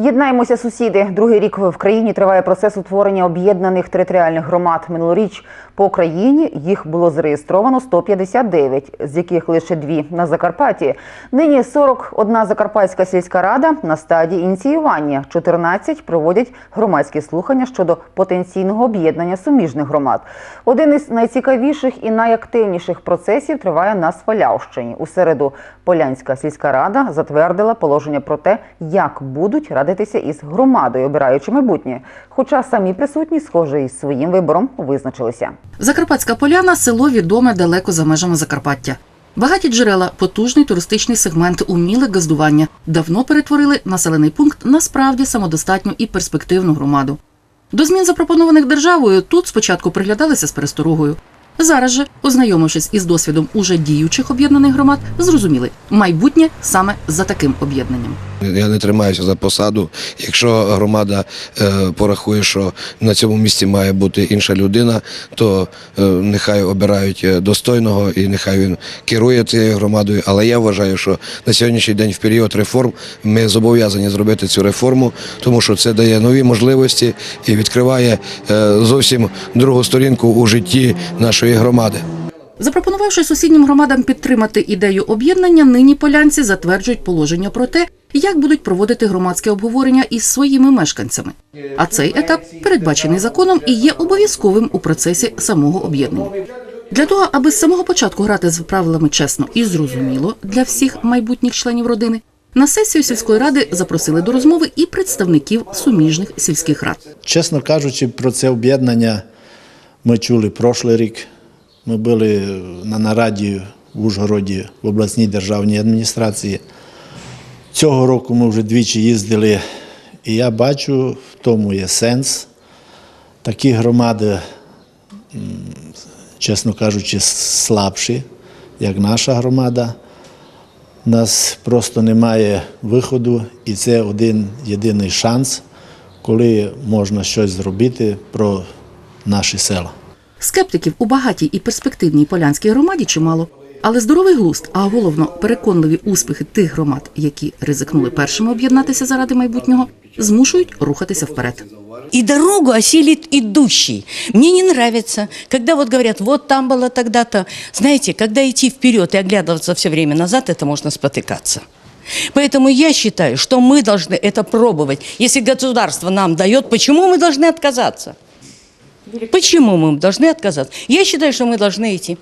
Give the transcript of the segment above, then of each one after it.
Єднаємося, сусіди. Другий рік в країні триває процес утворення об'єднаних територіальних громад. Минулоріч по країні їх було зареєстровано 159, з яких лише дві на Закарпатті. Нині 41 Закарпатська сільська рада на стадії ініціювання. 14 проводять громадські слухання щодо потенційного об'єднання суміжних громад. Один із найцікавіших і найактивніших процесів триває на Свалявщині. У середу Полянська сільська рада затвердила положення про те, як будуть радитися із громадою, обираючи майбутнє. Хоча самі присутні, схоже, із своїм вибором визначилися. Закарпатська поляна село відоме далеко за межами Закарпаття. Багаті джерела, потужний туристичний сегмент, уміле газдування давно перетворили населений пункт на справді самодостатню і перспективну громаду. До змін, запропонованих державою, тут спочатку приглядалися з пересторогою. Зараз же, ознайомившись із досвідом уже діючих об'єднаних громад, зрозуміли майбутнє саме за таким об'єднанням. Я не тримаюся за посаду. Якщо громада е, порахує, що на цьому місці має бути інша людина, то е, нехай обирають е, достойного і нехай він керує цією громадою. Але я вважаю, що на сьогоднішній день в період реформ ми зобов'язані зробити цю реформу, тому що це дає нові можливості і відкриває зовсім другу сторінку у житті нашої громади. Запропонувавши сусіднім громадам підтримати ідею об'єднання, нині полянці затверджують положення про те, як будуть проводити громадське обговорення із своїми мешканцями. А цей етап передбачений законом і є обов'язковим у процесі самого об'єднання. Для того, аби з самого початку грати з правилами чесно і зрозуміло для всіх майбутніх членів родини, на сесію сільської ради запросили до розмови і представників суміжних сільських рад. Чесно кажучи, про це об'єднання ми чули прошлий рік. Ми були на нараді в Ужгороді в обласній державній адміністрації. Цього року ми вже двічі їздили, і я бачу, в тому є сенс. Такі громади, чесно кажучи, слабші, як наша громада. У нас просто немає виходу, і це один єдиний шанс, коли можна щось зробити про наші села. Скептиків у багатій і перспективній полянській громаді чимало. Але здоровий глузд, а головно переконливі успіхи тих громад, які ризикнули першими об'єднатися заради майбутнього, змушують рухатися вперед. И дорогу осилит идущий. Мне не нравится, когда вот говорят, вот там было тогда-то. Знаете, когда идти вперед и оглядываться все время назад, это можно спотыкаться. Поэтому я считаю, что мы должны это пробовать. Если государство нам дает, почему мы должны отказаться? Почему мы должны отказаться? Я считаю, что мы должны идти.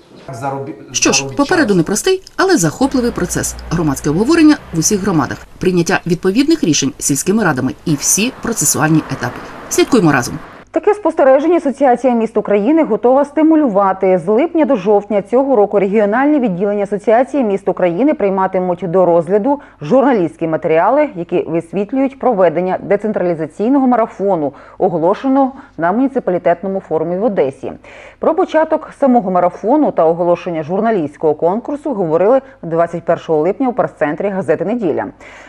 Що ж, попереду непростий, але захопливий процес. Громадське обговорення в усіх громадах, прийняття відповідних рішень сільськими радами і всі процесуальні етапи. Слідкуємо разом. Таке спостереження Асоціація міст України готова стимулювати. З липня до жовтня цього року регіональні відділення Асоціації міст України прийматимуть до розгляду журналістські матеріали, які висвітлюють проведення децентралізаційного марафону, оголошеного на муніципалітетному форумі в Одесі. Про початок самого марафону та оголошення журналістського конкурсу говорили 21 липня у прес-центрі газети Неділя.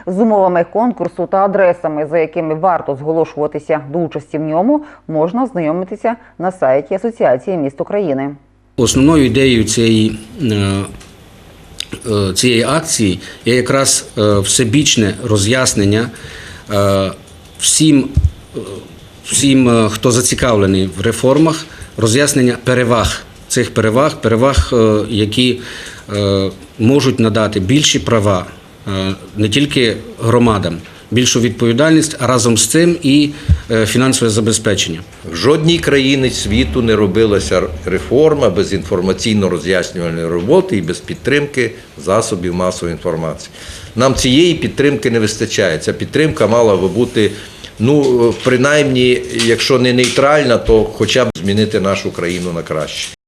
З умовами конкурсу та адресами, за якими варто зголошуватися до участі в ньому, можна ознайомитися на сайті Асоціації міст України. Основною ідеєю цієї, е, е, цієї акції є якраз е, всебічне роз'яснення всім, всім, хто зацікавлений в реформах, роз'яснення переваг цих переваг, переваг, які можуть надати більші права не тільки громадам, більшу відповідальність, а разом з цим і фінансове забезпечення. В жодній країні світу не робилася реформа без інформаційно-роз'яснювальної роботи і без підтримки засобів масової інформації. Нам цієї підтримки не вистачає. Ця підтримка мала би бути, ну, принаймні, якщо не нейтральна, то хоча б змінити нашу країну на краще.